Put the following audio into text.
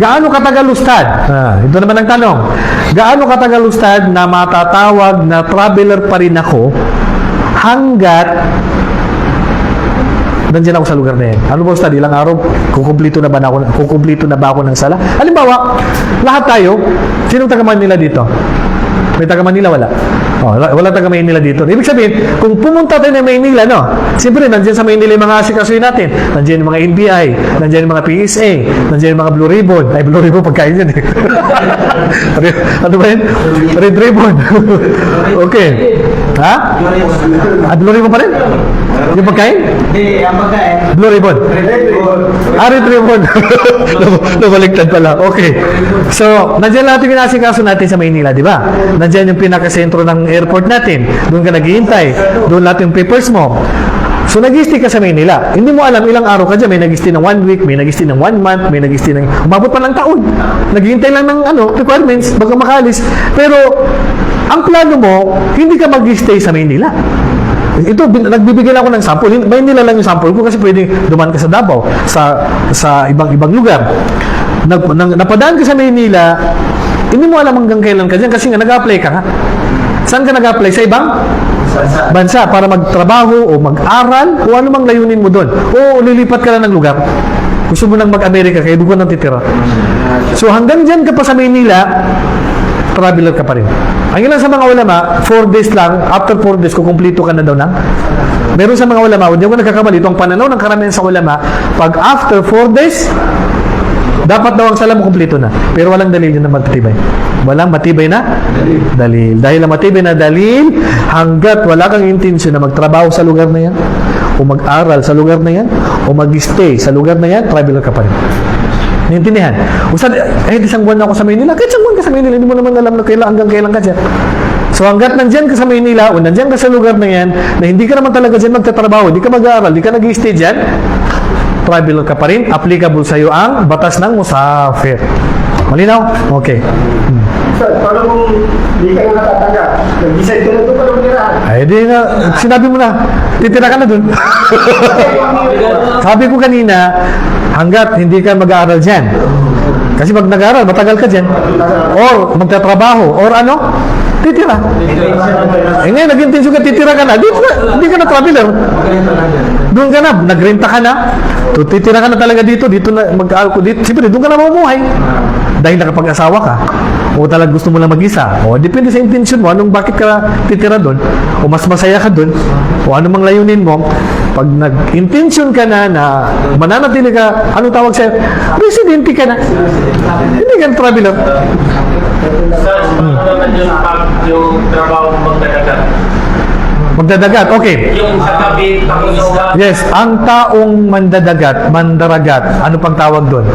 Gaano katagal lustad? Ah, ito naman ang tanong. Gaano katagal lustad na matatawag na traveler pa rin ako hanggat nandiyan ako sa lugar na yan. Ano ba study? Ilang araw? Kukumplito na ba na ako, kukumplito na ba ako ng sala? Halimbawa, lahat tayo, sinong taga Manila dito? May taga Manila, wala. Oh, wala, taga Maynila dito. Ibig sabihin, kung pumunta tayo ng Maynila, no? Siyempre, nandiyan sa Maynila yung mga asikasuhin natin. Nandiyan yung mga NBI, nandiyan yung mga PSA, nandiyan yung mga Blue Ribbon. Ay, Blue Ribbon, pagkain yan eh. Ano ba yun? Red Ribbon. okay. Ha? Ah, Blue Ribbon pa rin? Yung pagkain? Hindi, ang pagkain. Blue Ribbon. Ah, Red Ribbon. Nabaliktad pala. Okay. So, nandiyan lahat yung pinasikaso natin sa Maynila, di ba? Nandiyan yung pinakasentro ng airport natin. Doon ka naghihintay. Doon lahat yung papers mo. So, nag-stay ka sa Maynila. Hindi mo alam ilang araw ka dyan. May nag-stay ng one week, may nag-stay ng one month, may nag-stay ng... Umabot pa ng taon. Naghihintay lang ng ano, requirements bago makalis. Pero, ang plano mo, hindi ka mag-stay sa Maynila. Ito, bin, nagbibigay lang ako ng sample. Hin- Maynila lang yung sample ko kasi pwede duman ka sa Davao, sa sa ibang-ibang lugar. Nag, nang, napadaan ka sa Maynila, hindi mo alam hanggang kailan ka dyan kasi nga nag-apply ka nga. Saan ka nag-apply? Sa ibang bansa para magtrabaho o mag-aral o ano mang layunin mo doon. O lilipat ka lang ng lugar. Gusto mo nang mag-Amerika kaya doon ka nang titira. So hanggang dyan ka pa sa Maynila, traveler ka pa rin. Ang ilan sa mga ulama, 4 days lang, after 4 days, kukumplito ka na daw ng Meron sa mga ulama, hindi ako nagkakamali, itong pananaw ng karamihan sa ulama, pag after 4 days, dapat daw ang sala mo kumpleto na. Pero walang dalil yun na matibay. Walang matibay na dalil. Dahil ang matibay na dalil, hanggat wala kang intensyon na magtrabaho sa lugar na yan, o mag-aral sa lugar na yan, o mag-stay sa lugar na yan, traveler ka pa rin. Naintindihan? Ustad, eh, isang buwan na ako sa Maynila. Kahit isang buwan ka sa Maynila, hindi mo naman alam na kailan, hanggang kailan ka dyan. So hanggat nandyan ka sa Maynila o nandyan ka sa lugar na yan, na hindi ka naman talaga dyan magtatrabaho, hindi ka mag-aaral, hindi ka nag-stay dyan, traveler ka pa rin, applicable sa iyo ang batas ng musafir. Malinaw? Okay. Paano kung hindi ka na natatanggap? Nag-decide ka na doon magirahan. Ay, di na, sinabi mo na, titira ka na dun. Sabi ko kanina, hanggat hindi ka mag-aaral dyan. Kasi pag nag-aaral, matagal ka dyan. Or magtatrabaho, or ano, titira. Eh ngayon, nag-intensyon ka, titira ka na. Di, hindi ka na traveler. Doon ka na, nagrenta ka na. To, titira ka na talaga dito, dito na mag ko dito. Siyempre, doon ka na mamumuhay. Dahil nakapag-asawa ka. O talagang gusto mo lang mag-isa. O depende sa intention mo, anong bakit ka titira doon. O mas masaya ka doon. O ano mang layunin mo. Pag nag-intention ka na na mananatili ka, anong tawag sa'yo? Residente ka na. Hindi ka traveler. Ano trabaho magdadagat? Magdadagat. Okay. Yung sa tabi, Yes, ang taong mandadagat, mandaragat, ano pang tawag doon?